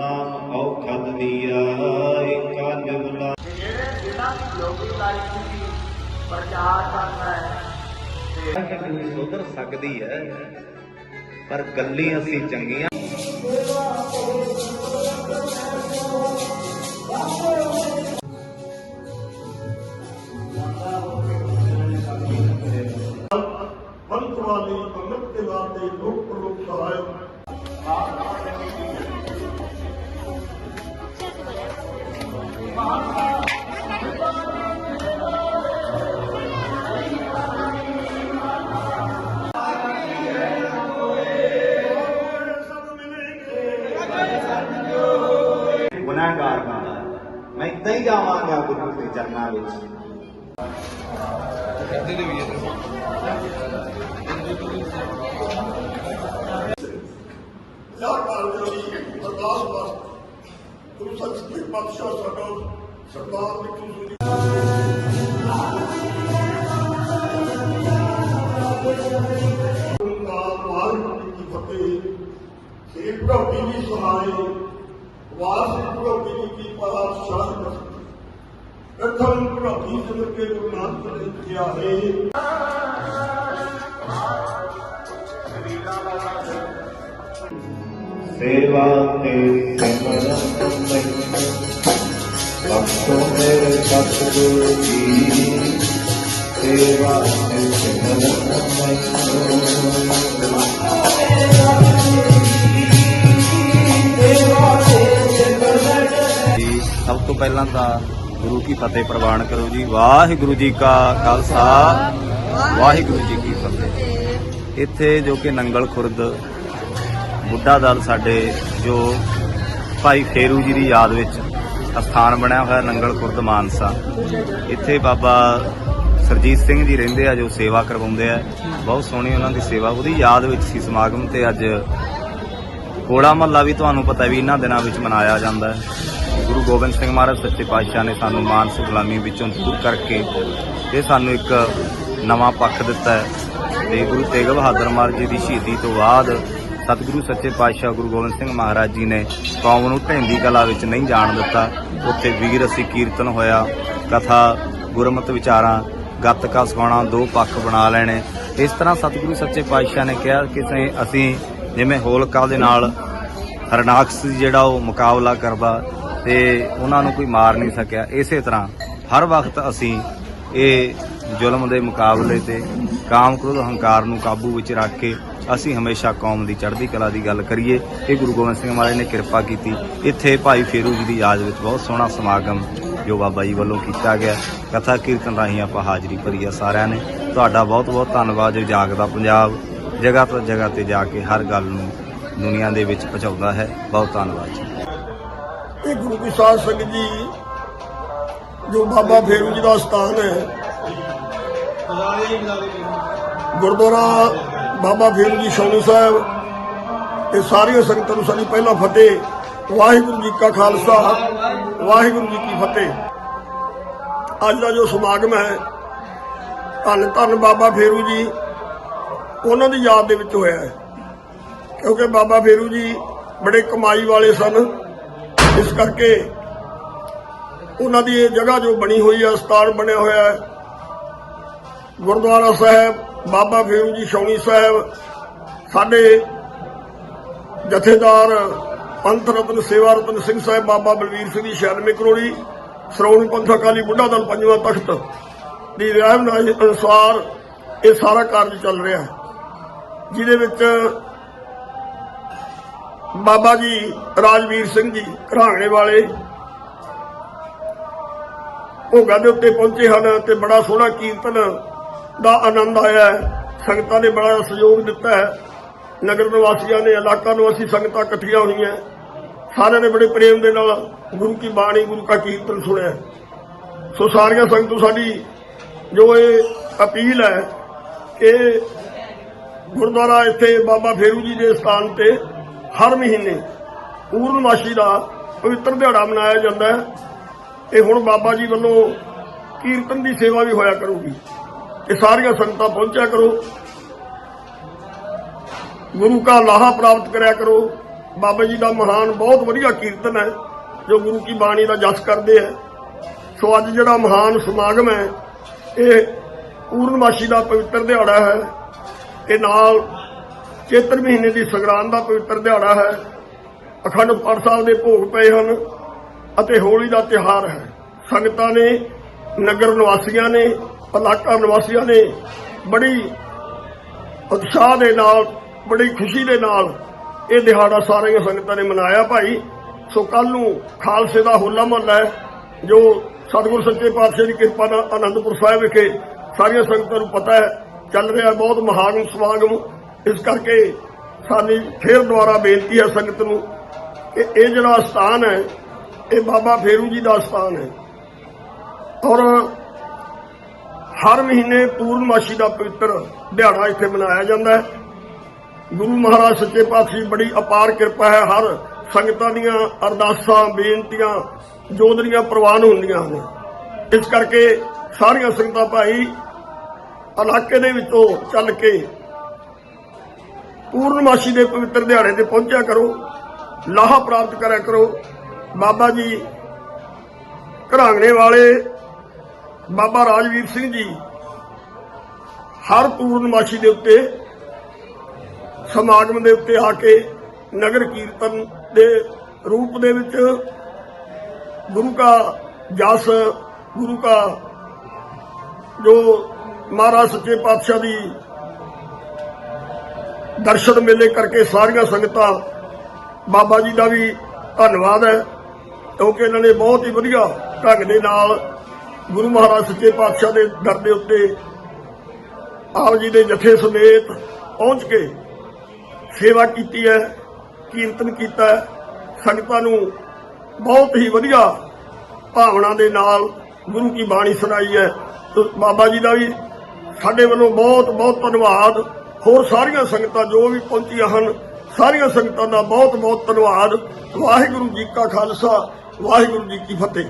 ਨਾਮ ਔਖਦ ਦੀਆ ਏਕਾ ਨਿਵਲਾ ਜਿਹੜੇ ਜਿਨ੍ਹਾਂ ਦੀ ਲੋਕੀ ਲਾਈਫ ਦੀ ਪ੍ਰਚਾਰ ਕਰਨਾ ਹੈ ਕਿ ਸੁਧਰ ਸਕਦੀ ਹੈ ਪਰ ਗੱਲੀ ਅਸੀਂ ਚੰਗੀਆਂ ਅੰਮ੍ਰਿਤ ਦੇ ਵਾਦੇ ਲੋਕ ਪ੍ਰਲੋਕ ਸਹਾਇ ਗੁਨਾਹਗਾਰ ਬੰਦਾ ਮੈਂ ਇਦਾਂ ਹੀ ਜਾਵਾਂਗਾ ਗੁਰੂ ਦੇ ਚਰਨਾਂ ਵਿੱਚ ਯਾ ਕਾਲ ਜੀ ਅਰਦਾਸ ਵਾਸਤੇ ਗੁਰੂ ਸੱਚ ਦੇ ਪਾਤਸ਼ਾਹ ਸਾਡਾ ਸਰਦਾਰ ਮਿੱਠੂ ਸਿੰਘ ਜੀ ਵਾਹਿਗੁਰੂ ਜੀ ਕੀ ਫਤਿਹ ਸ੍ਰੀ ਪ੍ਰਭੂ ਜੀ ਸਹਾਏ ਵਾਹਿਗੁਰੂ ਪ੍ਰਭੂ ਜੀ ਕੀ ਪਾਤਸ਼ਾਹ ਬਖਸ਼ੀ ਪ੍ਰਥਮ ਪ੍ਰਭੂ ਜੀ ਕੇ ਗੁਰੂ ਨਾਨਕ ਦੇ ਕਿਹਾ ਹੈ ਸੇਵਾ ਤੇ ਸਿਮਰਨ ਮੈਨੂੰ ਬਖਸ਼ੋ ਮੇਰੇ ਸਤਿਗੁਰੂ ਜੀ ਸੇਵਾ ਤੇ ਸਿਮਰਨ ਮੈਨੂੰ ਪਹਿਲਾਂ ਤਾਂ ਗੁਰੂ ਕੀ ਫਤਿਹ ਪ੍ਰਵਾਨ ਕਰੋ ਜੀ। ਵਾਹਿਗੁਰੂ ਜੀ ਕਾ ਖਾਲਸਾ। ਵਾਹਿਗੁਰੂ ਜੀ ਕੀ ਫਤਿਹ। ਇੱਥੇ ਜੋ ਕਿ ਨੰਗਲ ਖੁਰਦ ਬੁੱਢਾ ਦਲ ਸਾਡੇ ਜੋ ਭਾਈ ਫੇਰੂ ਜੀ ਦੀ ਯਾਦ ਵਿੱਚ ਸਥਾਨ ਬਣਿਆ ਹੋਇਆ ਨੰਗਲ ਖੁਰਦ ਮਾਨਸਾ। ਇੱਥੇ ਬਾਬਾ ਸਰਜੀਤ ਸਿੰਘ ਜੀ ਰਹਿੰਦੇ ਆ, ਜੋ ਸੇਵਾ ਕਰਵਾਉਂਦੇ ਆ। ਬਹੁਤ ਸੋਹਣੀ ਉਹਨਾਂ ਦੀ ਸੇਵਾ। ਉਹਦੀ ਯਾਦ ਵਿੱਚ ਸੀ ਸਮਾਗਮ ਤੇ ਅੱਜ ਕੋੜਾ ਮਹੱਲਾ ਵੀ ਤੁਹਾਨੂੰ ਪਤਾ ਵੀ ਇਹਨਾਂ ਦਿਨਾਂ ਵਿੱਚ ਮਨਾਇਆ ਜਾਂਦਾ ਹੈ। ਗੁਰੂ ਗੋਬਿੰਦ ਸਿੰਘ ਮਹਾਰਾਜ ਸੱਚੇ ਪਾਤਸ਼ਾਹ ਨੇ ਸਾਨੂੰ ਮਾਨਸਿਕ ਗੁਲਾਮੀ ਵਿੱਚੋਂ ਦੂਰ ਕਰਕੇ ਇਹ ਸਾਨੂੰ ਇੱਕ ਨਵਾਂ ਪੱਖ ਦਿੱਤਾ ਹੈ। ਤੇ ਗੁਰੂ ਤੇਗ ਬਹਾਦਰ ਮਹਾਰਾਜ ਜੀ ਦੀ ਸ਼ਹੀਦੀ ਤੋਂ ਬਾਅਦ ਸਤਿਗੁਰੂ ਸੱਚੇ ਪਾਤਸ਼ਾਹ ਗੁਰੂ ਗੋਬਿੰਦ ਸਿੰਘ ਮਹਾਰਾਜ ਜੀ ਨੇ ਕੌਮ ਨੂੰ ਢਹਿੰਦੀ ਕਲਾ ਵਿੱਚ ਨਹੀਂ ਜਾਣ ਦਿੱਤਾ। ਉੱਥੇ ਵੀਰ ਅਸੀਂ ਕੀਰਤਨ ਹੋਇਆ, ਕਥਾ, ਗੁਰਮਤਿ ਵਿਚਾਰਾਂ, ਗੱਤਕਾ ਸਿਖਾਉਣਾ, ਦੋ ਪੱਖ ਬਣਾ ਲੈਣੇ। ਇਸ ਤਰ੍ਹਾਂ ਸਤਿਗੁਰੂ ਸੱਚੇ ਪਾਤਸ਼ਾਹ ਨੇ ਕਿਹਾ ਕਿ ਅਸੀਂ ਜਿਵੇਂ ਹੋਲਕਾ ਦੇ ਨਾਲ ਹਰਨਾਕਸ਼ ਜਿਹੜਾ ਉਹ ਮੁਕਾਬਲਾ ਕਰਦਾ ਤੇ ਉਹਨਾਂ ਨੂੰ ਕੋਈ ਮਾਰ ਨਹੀਂ ਸਕਿਆ। ਇਸੇ ਤਰ੍ਹਾਂ ਹਰ ਵਕਤ ਅਸੀਂ ਇਹ ਜ਼ੁਲਮ ਦੇ ਮੁਕਾਬਲੇ ਤੇ ਕਾਮ ਕ੍ਰੋਧ ਹੰਕਾਰ ਨੂੰ ਕਾਬੂ ਵਿੱਚ ਰੱਖ ਕੇ ਅਸੀਂ ਹਮੇਸ਼ਾ ਕੌਮ ਦੀ ਚੜ੍ਹਦੀ ਕਲਾ ਦੀ ਗੱਲ ਕਰੀਏ। ਇਹ ਗੁਰੂ ਗੋਬਿੰਦ ਸਿੰਘ ਮਹਾਰਾਜ ਨੇ ਕਿਰਪਾ ਕੀਤੀ। ਇੱਥੇ ਭਾਈ ਫੇਰੂ ਜੀ ਦੀ ਯਾਦ ਵਿੱਚ ਬਹੁਤ ਸੋਹਣਾ ਸਮਾਗਮ ਜੋ ਬਾਬਾ ਜੀ ਵੱਲੋਂ ਕੀਤਾ ਗਿਆ। ਕਥਾ ਕੀਰਤਨ ਰਾਹੀਂ ਆਪਾਂ ਹਾਜ਼ਰੀ ਭਰੀ ਆ ਸਾਰਿਆਂ ਨੇ। ਤੁਹਾਡਾ ਬਹੁਤ ਬਹੁਤ ਧੰਨਵਾਦ। ਜੋ ਜਾਗਦਾ ਪੰਜਾਬ ਜਗ੍ਹਾ ਤੋਂ ਜਗ੍ਹਾ ਤੇ ਜਾ ਕੇ ਹਰ ਗੱਲ ਨੂੰ ਦੁਨੀਆ ਦੇ ਵਿੱਚ ਪਹੁੰਚਾਉਂਦਾ ਹੈ। ਬਹੁਤ ਧੰਨਵਾਦ ਜੀ। ਇਹ ਗੁਰੂ ਪ੍ਰਸਾਦ ਸਿੰਘ ਜੀ, ਜੋ ਬਾਬਾ ਫੇਰੂ ਜੀ ਦਾ ਸਥਾਨ ਹੈ, ਗੁਰਦੁਆਰਾ ਬਾਬਾ ਫੇਰੂ ਜੀ ਸ਼ੌਨੀ ਸਾਹਿਬ ਇਹ ਸਾਰੀਆਂ ਸੰਗਤਾਂ ਨੂੰ ਸਾਡੀ ਪਹਿਲਾ ਫਤਿਹ, ਵਾਹਿਗੁਰੂ ਜੀ ਕਾ ਖਾਲਸਾ, ਵਾਹਿਗੁਰੂ ਜੀ ਕੀ ਫਤਿਹ। ਅੱਜ ਦਾ ਜੋ ਸਮਾਗਮ ਹੈ, ਧੰਨ ਧੰਨ ਬਾਬਾ ਫੇਰੂ ਜੀ, ਉਹਨਾਂ ਦੀ ਯਾਦ ਦੇ ਵਿੱਚ ਹੋਇਆ ਹੈ। ਕਿਉਂਕਿ ਬਾਬਾ ਫੇਰੂ ਜੀ ਬੜੇ ਕਮਾਈ ਵਾਲੇ ਸਨ। ਇਸ ਕਰਕੇ ਉਹਨਾਂ ਦੀ ਇਹ ਜਗ੍ਹਾ ਜੋ ਬਣੀ ਹੋਈ ਹੈ, ਸਥਾਨ ਬਣਿਆ ਹੋਇਆ ਹੈ, ਗੁਰਦੁਆਰਾ ਸਾਹਿਬ, ਬਾਬਾ ਫੇਰੂ ਜੀ ਸ਼ੌਣੀ ਸਾਹਿਬ, ਸਾਡੇ ਜਥੇਦਾਰ ਪੰਥ ਰਤਨ ਸੇਵਾ ਰਤਨ ਸਿੰਘ ਸਾਹਿਬ, ਬਾਬਾ ਬਲਵੀਰ ਸਿੰਘ ਦੀ 96 ਕਰੋੜੀ ਸ਼੍ਰੋਮਣੀ ਪੰਥ ਅਕਾਲੀ ਬੁੱਢਾ ਦਲ ਪੰਜਵਾਂ ਤਖਤ ਦੀ ਰਹਿਨਮਾਈ ਅਨੁਸਾਰ ਇਹ ਸਾਰਾ ਕਾਰਜ ਚੱਲ ਰਿਹਾ ਹੈ, ਜਿਹਦੇ ਵਿੱਚ ਬਾਬਾ ਜੀ, ਰਾਜਵੀਰ ਸਿੰਘ ਜੀ, ਘਰਾਣੇ ਵਾਲੇ। ਭੋਗਾ ਦੇ ਉੱਤੇ ਪਹੁੰਚੇ ਹਨ ਤੇ ਬੜਾ ਸੋਹਣਾ ਕੀਰਤਨ ਦਾ ਆਨੰਦ ਆਇਆ ਸੰਗਤਾਂ ਨੇ ਬੜਾ ਸਹਿਯੋਗ ਦਿੱਤਾ ਹੈ। ਨਗਰ ਨਿਵਾਸੀਆਂ ਨੇ, ਇਲਾਕਾ ਨਿਵਾਸੀ ਸੰਗਤਾਂ ਇਕੱਠੀਆਂ ਹੋਈਆਂ ਸਾਰਿਆਂ ਨੇ ਬੜੇ ਪ੍ਰੇਮ ਦੇ ਨਾਲ ਗੁਰੂ ਕੀ ਬਾਣੀ, ਗੁਰੂ ਕਾ ਕੀਰਤਨ ਸੁਣਿਆ। ਸੋ ਸਾਰੀਆਂ ਸੰਗਤੋਂ ਸਾਡੀ ਜੋ ਇਹ ਅਪੀਲ ਹੈ ਕਿ ਗੁਰਦੁਆਰਾ ਇੱਥੇ ਬਾਬਾ ਫੇਰੂ ਜੀ ਦੇ ਸਥਾਨ ਤੇ ਹਰ ਮਹੀਨੇ ਪੂਰਨਮਾਸ਼ੀ ਦਾ ਪਵਿੱਤਰ ਦਿਹਾੜਾ ਮਨਾਇਆ ਜਾਂਦਾ ਹੈ। ਇਹ ਹੁਣ ਬਾਬਾ ਜੀ ਵੱਲੋਂ ਕੀਰਤਨ ਦੀ ਸੇਵਾ ਵੀ ਹੋਇਆ ਕਰੂਗੀ। ਇਹ ਸਾਰੀਆਂ ਸੰਗਤਾਂ ਪਹੁੰਚਿਆ ਕਰੋ। ਗੁਰੂ ਕਾ ਲਾਹਾ ਪ੍ਰਾਪਤ ਕਰਿਆ ਕਰੋ। ਬਾਬਾ ਜੀ ਦਾ ਮਹਾਨ, ਬਹੁਤ ਵਧੀਆ ਕੀਰਤਨ ਹੈ, ਜੋ ਗੁਰੂ ਕੀ ਬਾਣੀ ਦਾ ਜਸ ਕਰਦੇ ਹੈ। ਸੋ ਅੱਜ ਜਿਹੜਾ ਮਹਾਨ ਸਮਾਗਮ ਹੈ, ਇਹ ਪੂਰਨਮਾਸ਼ੀ ਦਾ ਪਵਿੱਤਰ ਦਿਹਾੜਾ ਹੈ। ਇਹ ਨਾਲ ਚੇਤਰ ਮਹੀਨੇ ਦੀ ਸੰਗਰਾਂਦ ਦਾ ਪਵਿੱਤਰ ਦਿਹਾੜਾ ਹੈ। ਅਖੰਡ ਪਾਠ ਸਾਹਿਬ ਦੇ ਭੋਗ ਪਏ ਹਨ ਅਤੇ ਹੋਲੀ ਦਾ ਤਿਉਹਾਰ ਹੈ। ਸੰਗਤਾਂ ਨੇ, ਨਗਰ ਨਿਵਾਸੀਆਂ ਨੇ, ਇਲਾਕਾ ਨਿਵਾਸੀਆਂ ਨੇ ਬੜੀ ਉਤਸ਼ਾਹ ਦੇ ਨਾਲ, ਬੜੀ ਖੁਸ਼ੀ ਦੇ ਨਾਲ ਇਹ ਦਿਹਾੜਾ ਸਾਰੀਆਂ ਸੰਗਤਾਂ ਨੇ ਮਨਾਇਆ ਭਾਈ। ਸੋ ਕੱਲ ਨੂੰ ਖਾਲਸੇ ਦਾ ਹੋਲਾ ਮਹੱਲਾ ਹੈ, ਜੋ ਸਤਿਗੁਰ ਸੱਚੇ ਪਾਤਸ਼ਾਹ ਦੀ ਕਿਰਪਾ ਨਾਲ ਅਨੰਦਪੁਰ ਸਾਹਿਬ ਵਿਖੇ ਸਾਰੀਆਂ ਸੰਗਤਾਂ ਨੂੰ ਪਤਾ ਹੈ, ਚੱਲ ਰਿਹਾ ਬਹੁਤ ਮਹਾਨ ਸਮਾਗਮ। ਇਸ ਕਰਕੇ ਸਾਡੀ ਫੇਰ ਦੁਆਰਾ ਬੇਨਤੀ ਹੈ ਸੰਗਤ ਨੂੰ ਕਿ ਇਹ ਜਿਹੜਾ ਸਥਾਨ ਹੈ, ਇਹ ਬਾਬਾ ਫੇਰੂ ਜੀ ਦਾ ਸਥਾਨ ਹੈ। ਔਰ ਹਰ ਮਹੀਨੇ ਪੂਰਨਮਾਸ਼ੀ ਦਾ ਪਵਿੱਤਰ ਦਿਹਾੜਾ ਇੱਥੇ ਮਨਾਇਆ ਜਾਂਦਾ ਹੈ। ਗੁਰੂ ਮਹਾਰਾਜ ਸੱਚੇ ਪਾਤਸ਼ਾਹ ਬੜੀ ਅਪਾਰ ਕਿਰਪਾ ਹੈ, ਹਰ ਸੰਗਤਾਂ ਦੀਆਂ ਅਰਦਾਸਾਂ, ਬੇਨਤੀਆਂ ਜੋਦਰੀਆਂ ਪ੍ਰਵਾਨ ਹੁੰਦੀਆਂ ਹਨ। ਇਸ ਕਰਕੇ ਸਾਰੀਆਂ ਸੰਗਤਾਂ ਭਾਈ ਇਲਾਕੇ ਦੇ ਵਿੱਚੋਂ ਚੱਲ ਕੇ ਪੂਰਨਮਾਸ਼ੀ ਦੇ ਪਵਿੱਤਰ ਦਿਹਾੜੇ ਤੇ ਪਹੁੰਚਿਆ ਕਰੋ, ਲਾਹਾ ਪ੍ਰਾਪਤ ਕਰਿਆ ਕਰੋ। ਬਾਬਾ ਜੀ, ਘਰਾਂਗਣੇ ਵਾਲੇ, ਬਾਬਾ ਰਾਜਵੀਰ ਸਿੰਘ ਜੀ, ਹਰ ਪੂਰਨਮਾਸ਼ੀ ਦੇ ਉੱਤੇ, ਸਮਾਗਮ ਦੇ ਉੱਤੇ ਆ ਕੇ ਨਗਰ ਕੀਰਤਨ ਦੇ ਰੂਪ ਦੇ ਵਿੱਚ ਗੁਰੂ ਕਾ ਜਸ, ਗੁਰੂ ਕਾ ਜੋ ਮਹਾਰਾਜ ਸੱਚੇ ਪਾਤਸ਼ਾਹ ਦੀ ਦਰਸ਼ਨ ਮੇਲੇ ਕਰਕੇ ਸਾਰੀਆਂ ਸੰਗਤਾਂ ਬਾਬਾ ਜੀ ਦਾ ਵੀ ਧੰਨਵਾਦ ਹੈ, ਕਿਉਂਕਿ ਇਹਨਾਂ ਨੇ ਬਹੁਤ ਹੀ ਵਧੀਆ ਢੰਗ ਦੇ ਨਾਲ ਗੁਰੂ ਮਹਾਰਾਜ ਸੱਚੇ ਪਾਤਸ਼ਾਹ ਦੇ ਦਰ ਦੇ ਉੱਤੇ ਆਪ ਜੀ ਦੇ ਜਥੇ ਸਮੇਤ ਪਹੁੰਚ ਕੇ ਸੇਵਾ ਕੀਤੀ ਹੈ, ਕੀਰਤਨ ਕੀਤਾ ਸੰਗਤਾਂ ਨੂੰ ਬਹੁਤ ਹੀ ਵਧੀਆ ਭਾਵਨਾ ਦੇ ਨਾਲ ਗੁਰੂ ਕੀ ਬਾਣੀ ਸੁਣਾਈ ਹੈ। ਬਾਬਾ ਜੀ ਦਾ ਵੀ ਸਾਡੇ ਵੱਲੋਂ ਬਹੁਤ ਬਹੁਤ ਧੰਨਵਾਦ। ਹੋਰ ਸਾਰੀਆਂ ਸੰਗਤਾਂ ਜੋ ਵੀ ਪਹੁੰਚੀਆਂ ਹਨ, ਸਾਰੀਆਂ ਸੰਗਤਾਂ ਦਾ ਬਹੁਤ ਬਹੁਤ ਧੰਨਵਾਦ। ਵਾਹਿਗੁਰੂ ਜੀ ਕਾ ਖਾਲਸਾ, ਵਾਹਿਗੁਰੂ ਜੀ ਕੀ ਫਤਿਹ।